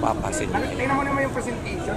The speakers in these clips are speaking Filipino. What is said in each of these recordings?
mapapansin nyo. Tingnan mo naman yung presentation.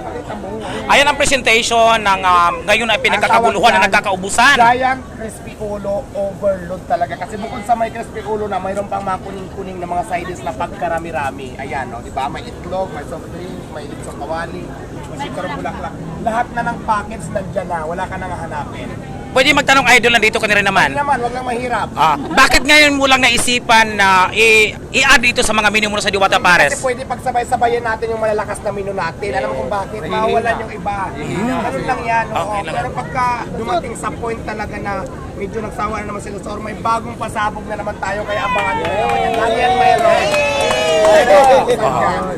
Ayan ang presentation ng um, ngayon ay pinagkakaguluhan na nagkakaubusan. Giant crispy ulo overload talaga. Kasi bukod sa may crispy ulo na, mayroon pang mga kuning-kuning na mga sides na pagkarami-rami. Ayan, no, di ba? May itlog, may soft drink, may litsong kawali, may sikarong bulaklak. Lahat na ng packets nandiyan na. Wala ka nang hahanapin. Pwede magtanong idol, nandito ka na rin Hindi naman. naman, wag lang mahirap. Ah, bakit ngayon mo lang naisipan na i- i-add ito sa mga menu mo sa Diwata Kasi Pares? pwede pagsabay-sabayan natin yung malalakas na menu natin. Alam mo kung bakit? Mawalan yung iba. Ganun lang yan. oo. Okay lang. Pero pagka dumating sa point talaga na medyo nagsawa na naman sila sa or may bagong pasabog na naman tayo kaya abangan nyo na naman yan. Lagi yan mayroon.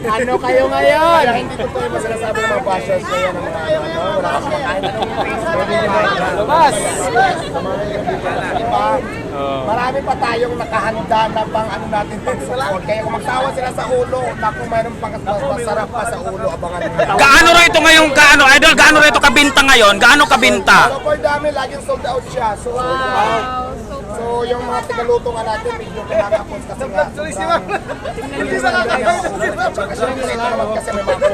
Ano kayo ngayon? Kaya hindi totoo yung sinasabi ng mga bashers na yan. ng mga ano, wala kang makain. Labas! Diba? Marami pa tayong nakahanda na pang ano natin pang support. Kaya kung magtawa sila sa ulo, naku, mayroon pang mas masarap pa sa ulo. Abangan nyo. Gaano rin ito ngayon, gaano, idol, gaano rin ito kabinta ngayon? Gaano kabinta? Super dami, laging sold out siya. So, wow. So, yung mga tigaluto nga natin, medyo kinakapos kasi nga. Hindi sa Kasi may mga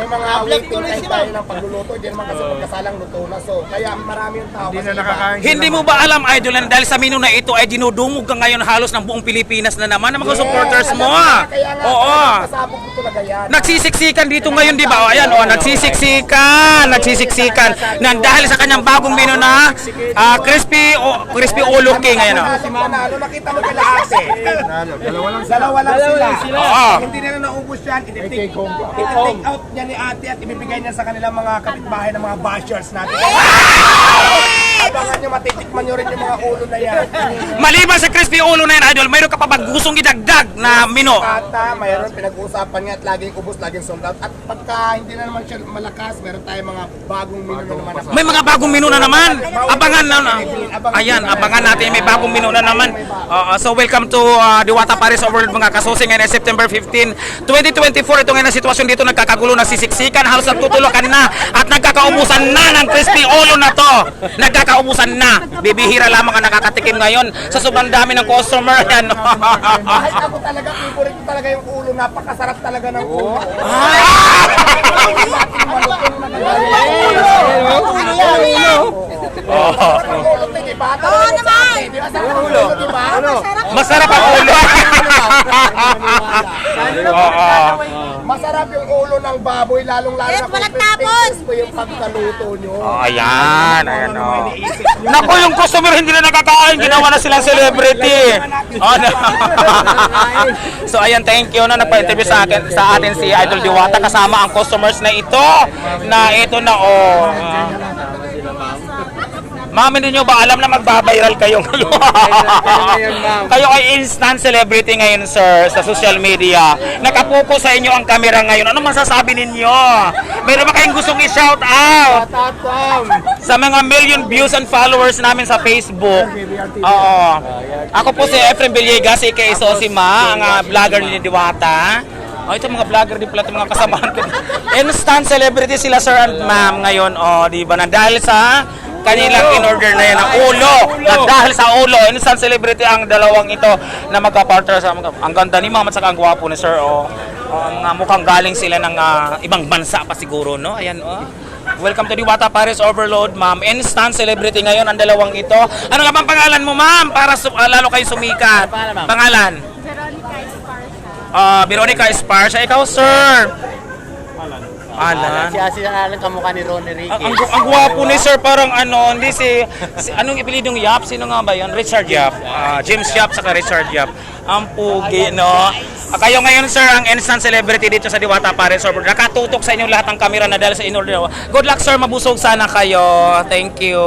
may mga waiting time tayo ng pagluluto. Hindi naman kasi pagkasalang luto na. So, kaya marami yung tao. Hindi na nakakain. Hindi mo ba alam, idol, na dahil sa menu na ito ay dinudumog ka ngayon halos ng buong Pilipinas na naman ng mga supporters mo. ah. Kaya nga, Oo. pasabog ko talaga yan. Nagsisiksikan dito ngayon, di ba? Ayan, oh, nagsisiksikan, nagsisiksikan. Na dahil sa kanyang bagong menu na ah, crispy, o, crispy ulo king, ayan, oh. Panalo, panalo, nakita mo kay ate. Dalawa lang sila. Dalawa lang sila. Oo. Hindi nila naubos yan. Iti-take iti-take out niya ni ate at ibibigay niya sa kanilang mga kapitbahay ng mga bashers natin. Abangan nyo, matitikman nyo rin yung mga ulo na yan. Maliban sa crispy ulo na yan, idol, mayroon ka pa ba gustong idagdag na menu? Kata, mayroon pinag-uusapan nga at laging ubos, laging sold out. At pagka hindi na naman siya malakas, meron tayong mga bagong menu na naman. May mga bagong menu na naman. Abangan na. na. Ayan, abangan natin may bagong menu na naman. Oo, so welcome to uh, Diwata Paris Overworld mga kasusi ngayon ay September 15, 2024. Ito ngayon ang sitwasyon dito nagkakagulo, nagsisiksikan, halos nagtutulukan na at nagkakaubusan na ng crispy ulo na to. Nagkakaubusan na. Bibihira lamang ang nakakatikim ngayon sa sobrang dami ng customer. Yan. Kahit ako talaga, favorite ko talaga yung ulo. Napakasarap talaga ng ulo. Di ba? Masarap ang ulo. Masarap yung ulo ng baboy, lalong-lalo na kung tapos po yung pagkaluto nyo. Oh, ayan, ayan o. Naku, yung customer hindi na nakakain, ginawa na silang celebrity. Oh, no. so ayan, thank you na nagpa-interview sa akin sa atin si Idol Diwata kasama ang customers na ito na ito na oh. Ma'am, hindi nyo ba alam na magbabiral kayo ngayon? kayo ay instant celebrity ngayon, sir, sa social media. Nakapuko sa inyo ang camera ngayon. Ano masasabi ninyo? Meron ba kayong gustong i-shout out? sa mga million views and followers namin sa Facebook. Oo. Ako po si Efrem Villegas, aka Sosima, ang ah, vlogger ni Diwata. Oh, ito mga vlogger din pala mga kasamahan ko. Instant celebrity sila sir and ma'am ngayon. Oh, di ba? Na dahil sa kanilang in-order na yan ang ulo. Na dahil sa ulo, instant celebrity ang dalawang ito na magka-partner sa mga. Ang ganda ni ma'am at saka ang gwapo ni sir. Oh. Oh, mga mukhang galing sila ng ah, ibang bansa pa siguro, no? Ayan, oh. Welcome to Diwata Paris Overload, ma'am. Instant celebrity ngayon ang dalawang ito. Ano nga bang pangalan mo, ma'am? Para su- ah, lalo kayo sumikat. Pangalan? Veronica Esparza. Ah, Veronica Esparza. Ikaw, sir. Alan. Si Asi ang kamukha ni Ronnie Ricky. Ang, ang, ang gwapo ni sir parang ano, hindi si, si anong ipilidong Yap? Sino nga ba 'yon? Richard Yap. Ah, James Yap saka Richard Yap. Ang pugi, no? Ah, kayo ngayon sir ang instant celebrity dito sa Diwata Paris Server. Nakatutok sa inyong lahat ng kamera na dahil sa in-order. Good luck sir, mabusog sana kayo. Thank you.